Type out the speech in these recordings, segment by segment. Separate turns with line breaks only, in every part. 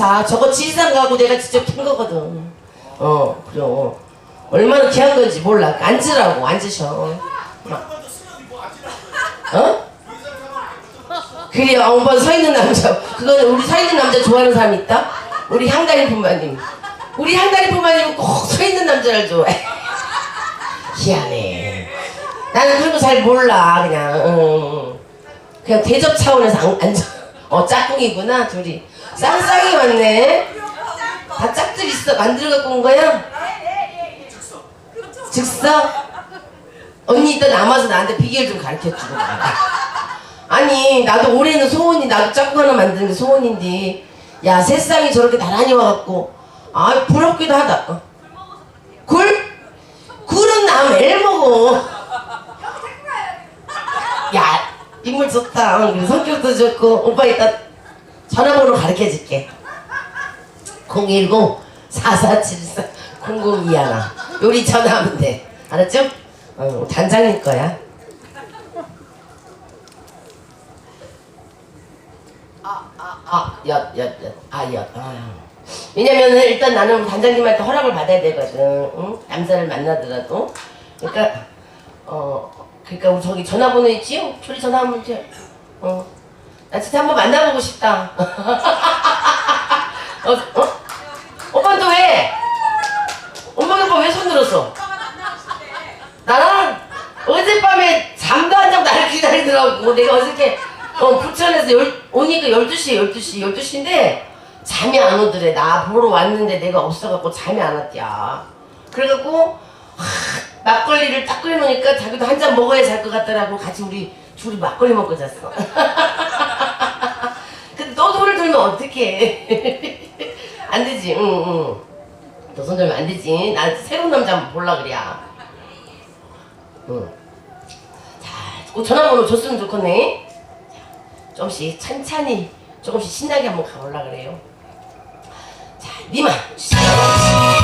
인삼차 저거 지리산 가고 내가 직접 킨 거거든. 어 그래. 얼마나 귀한 건지 몰라. 앉으라고. 앉으셔. 어? 그래요 오빠 서 있는 남자. 그거는 우리 서 있는 남자 좋아하는 사람 있다? 우리 향다리 품바님. 우리 향다리 품바님은 꼭 서 있는 남자를 좋아해. 희한해. 나는 그런 거 잘 몰라 그냥. 응. 그냥 대접 차원에서 안, 앉아. 어 짝꿍이구나 둘이 쌍쌍이 왔네 다 짝들 있어 만들어 갖고 온 거야? 즉석? 언니 이따 남아서 나한테 비결 좀 가르쳐 주고. 아니 나도 올해는 소원이 나도 짝꿍 하나 만드는 게 소원인데 야 새쌍이 저렇게 나란히 와갖고 아 부럽기도 하다 어. 굴? 굴은 나 매일 먹어 야 인물 좋다 성격도 좋고 오빠 이따 전화번호 가르쳐 줄게 010 4474 0021 요리 전화하면 돼 알았죠? 어, 단장일 거야 아, 엿, 엿, 엿. 아, 엿. 아. 왜냐면은 일단 나는 단장님한테 허락을 받아야 되거든. 응? 남자를 만나더라도. 그러니까, 어, 그러니까 저기 전화번호 있지요? 조리 전화하면 돼. 어. 나 진짜 한번 만나보고 싶다. 어, 어? 오빠 또 왜? 엄마 오빠 왜 손 들었어? 나랑 어젯밤에 잠도 안 자고 나를 기다리더라고. 내가 어저께 어, 부천에서 열, 오니까 12시, 12시, 12시인데 잠이 안 오더래. 나 보러 왔는데 내가 없어갖고 잠이 안 왔대야. 그래갖고 하, 막걸리를 딱 끓여놓으니까 자기도 한 잔 먹어야 잘 것 같더라고. 같이 우리 둘이 막걸리 먹고 잤어. 어떡해. 안 되지, 응, 응. 너손 들면 안 되지. 나 새로운 남자 한번 볼라 그래. 응. 자, 그 전화번호 줬으면 좋겠네. 자, 조금씩 찬찬히, 조금씩 신나게 한번 가볼라 그래요. 자, 니마. 하지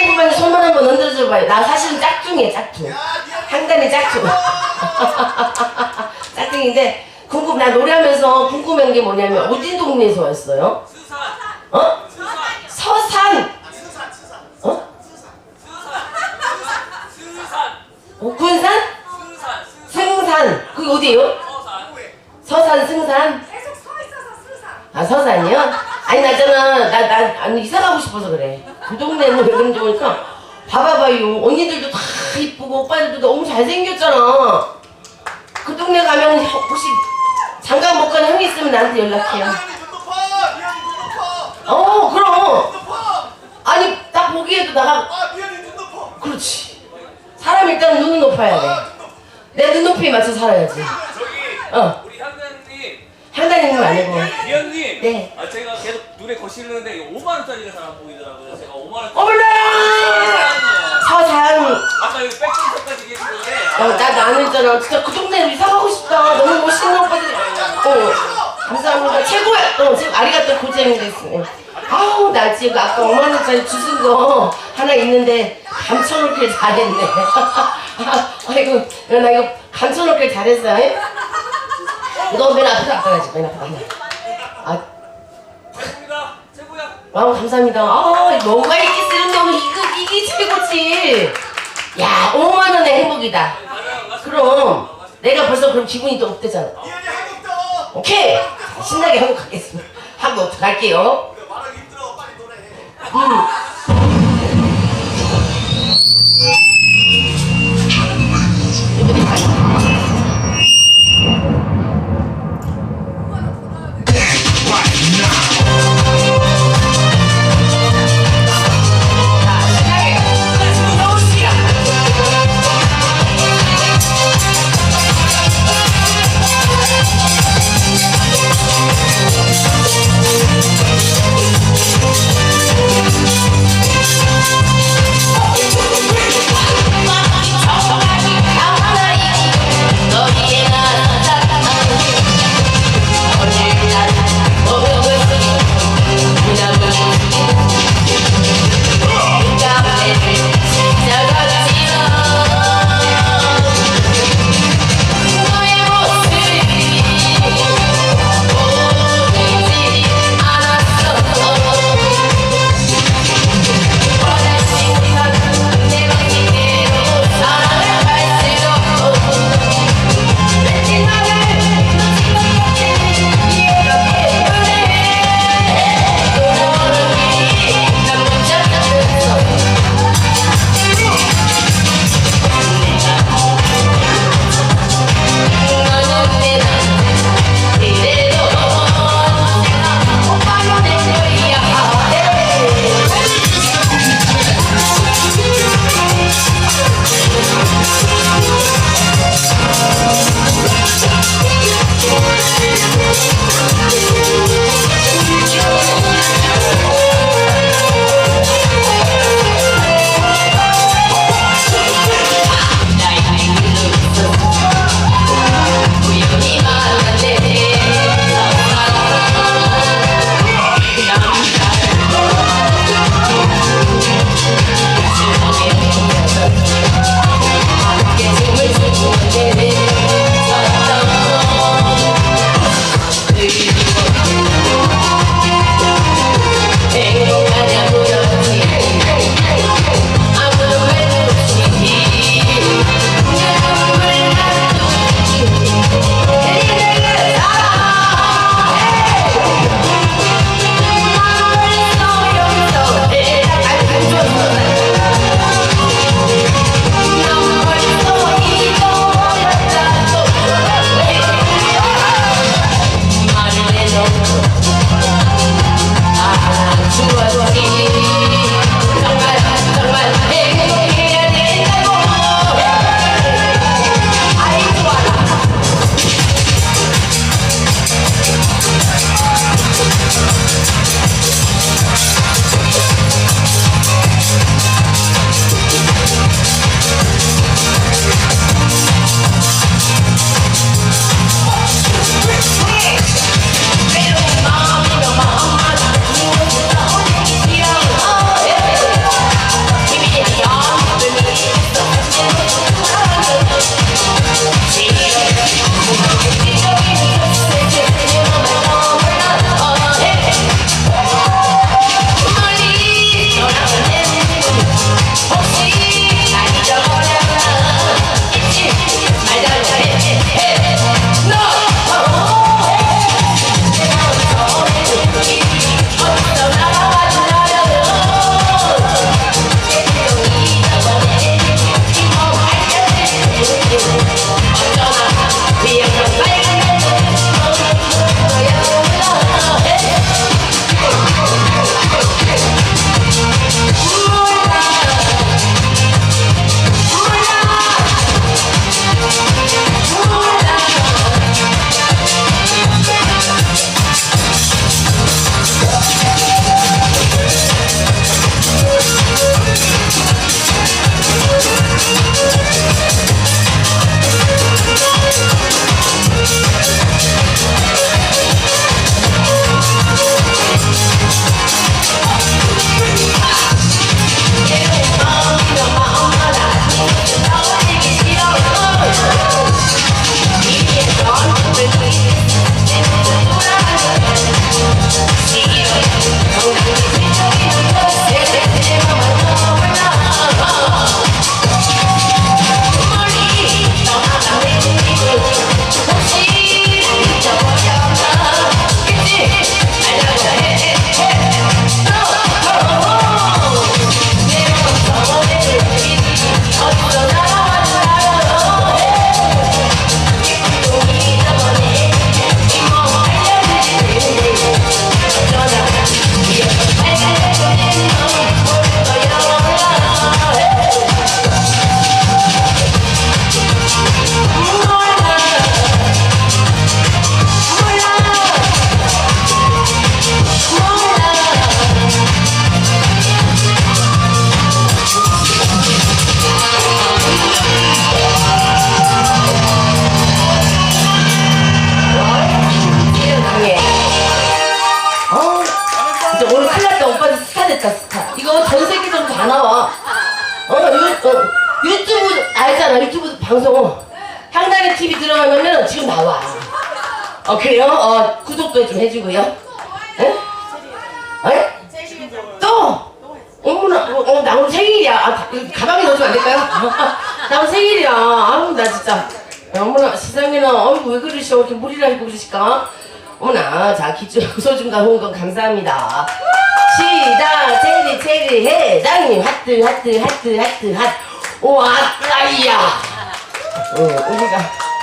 향단이 보면 손만 한번 흔들어줘 봐요 나 사실은 짝퉁이야 짝퉁 향단이 짝퉁 짝퉁인데 궁금 나 노래하면서 궁금한 게 뭐냐면 어디 동네에서 왔어요? 어? 서산
수산.
어? 어, 군산? 승산 그게 어디예요?
서산
서산 승산
계속 서 있어서 수상.
아 서산이요? 아니 나잖아. 나 나 아니 이사 가고 싶어서 그래. 그 동네는 왜 그런지 모르니까 봐봐봐요. 언니들도 다 이쁘고 오빠들도 너무 잘생겼잖아. 그 동네 가면 형- 혹시 잠깐 못 가는 형이 있으면 나한테 연락해요! 어 그럼! 아니 딱 보기에도 나가.
아!
그렇지. 사람 일단 눈은 높아야
아!
돼내 눈높이에 맞춰 살아야지. 어
우리
향단이는 아니고
미연님
네.
아 제가 계속 눈에 거시는데 이거 5만 원짜리가 잘안 보이더라고요 제가 5만 원
어머나 서산
아까 여기 백분석까지 계시는데
어, 나 나는 있잖아. 진짜 그 동네로 이사 가고 싶다. 너무 멋있는 오빠들. 어, 감사합니다. 최고야. 어, 지금 아리가또 고쟁이 됐어. 아우, 나 지금 아까 5만 원짜리 주신 거 하나 있는데 감춰놓길 잘했네. 아이고, 나 이거 감춰놓길 잘했어. 너 맨 앞에 갖다 놔지, 맨 앞에 놔. 아,
최고입니다 최고야
아우, 감사합니다. 아, 뭐가 있겠어. 이런데 오늘 이거, 이게 최고지. 야, 5만 원의 행복이다. 그럼 내가 벌써 그럼 기분이 또 업되잖아.
미연이 한국 떠!
오케이 신나게 한국 가겠습니다. 한국 갈게요.
말하기 힘들어. 빨리 노래해.
음. 스타 이거 전 세계적으로 다 나와 어, 유,
어
유튜브 알잖아 유튜브 방송 향단의 TV 들어가면은 지금 나와 어 그래요? 어 구독도 좀 해주고요 에? 또? 어머나 어, 어, 나 오늘 생일이야 아, 가방에 넣어주면 안 될까요? 나 오늘 생일이야 아우 나 진짜 어머나 세상에나 어이구 왜 그러시오 이렇게 물이라 입고 그러실까? 어머나 자 기초 소중과 홍건 감사합니다. 시작! 체리 체리 회장님 하트 하트 하트 하트 하트. 우와 까이야. 어, 우리가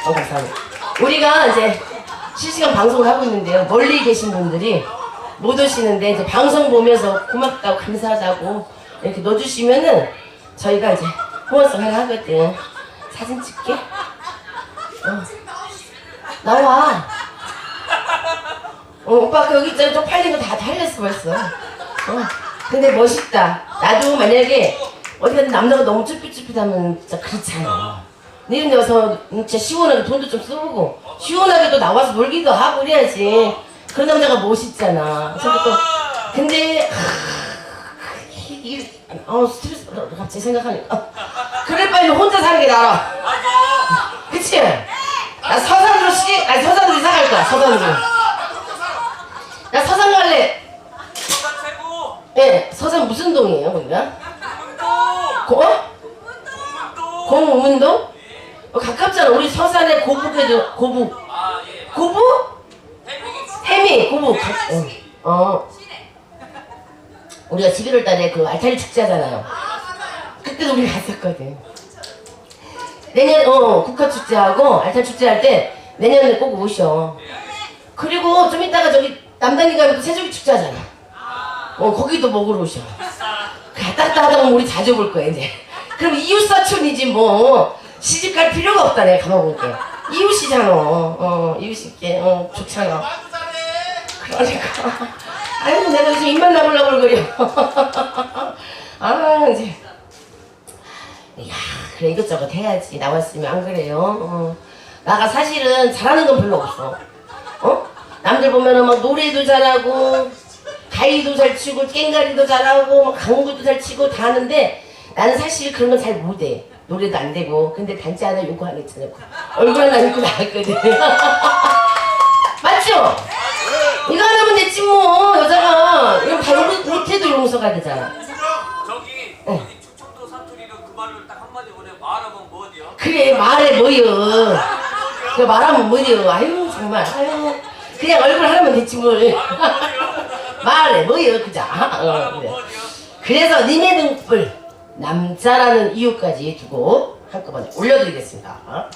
어 감사합니다. 우리가 이제 실시간 방송을 하고 있는데요. 멀리 계신 분들이 못 오시는데 이제 방송 보면서 고맙다고 감사하다고 이렇게 넣어주시면은 저희가 이제 후원성 하나 하거든. 사진 찍게? 어. 나와 어, 오빠 그 여기 있잖아. 저 팔린 거다 달렸어 벌써 어, 근데 멋있다. 나도 만약에 어디 가든 남자가 너무 쭈삣쭈삣하면 진짜 그렇잖아. 이런 데 와서 진짜 시원하게 돈도 좀 쓰고 시원하게 또 나와서 놀기도 하고 그래야지. 그런 남자가 멋있잖아. 근데 또 근데 어 스트레스 갑자기 생각하니까. 그래 빨리 혼자 사는 게 나아. 그치? 나 서산으로 시, 아니 서산으로 이사 갈 거야 서산으로 나 서산 갈래
서산 최고.
예 서산 무슨 동이에요 거기가? 고, 어?
운동.
공문동? 어, 가깝잖아 우리 서산에 고북에도 고북
아 예.
고북? 해미 고북 가- 어. 어 우리가 11월 달에 그 알타리 축제 하잖아요 그때도 우리 갔었거든 내년 어 국화 축제하고 알타리 축제 할 때 내년에 꼭 오셔 그리고 좀 이따가 저기 남단이 가면 또 세조기 축제 하잖아. 어 거기도 먹으러 오셔. 갔다 하다 보면 우리 자주 볼 거야 이제. 그럼 이웃 사촌이지 뭐. 시집 갈 필요가 없다 내가 가봐볼게. 이웃이잖아. 어어 좋잖아
말도 잘해.
그러니까. 아유 내가 요즘 입만 나불나불거려. 아 이제. 야 그래 이것저것 해야지. 나왔으면 안 그래요? 어. 나가 사실은 잘하는 건 별로 없어. 어 남들 보면은 막 노래도 잘하고 가위도 잘 치고 깽가리도 잘하고 막 강구도 잘 치고 다 하는데 나는 사실 그런 건 잘 못해. 노래도 안 되고. 근데 단지 하나 요거 하나 있잖아 얼굴 하나 입고 나왔거든. 맞죠? 이거 하나면 됐지 뭐 여자가. 이거 다 용- 못해도 용서가 되잖아.
저기
어.
어디 충청도 사투리로 그 말을 딱 한마디 보내. 말하면 뭐지요?
그래 말해 뭐여. 그 말하면 뭐여 아유 정말. 아유 그냥 얼굴 하나면 됐지 뭘 말해 뭐여 그자. 어, 그래. 그래서 니네 등불 남자라는 이유까지 두고 한꺼번에 올려드리겠습니다. 영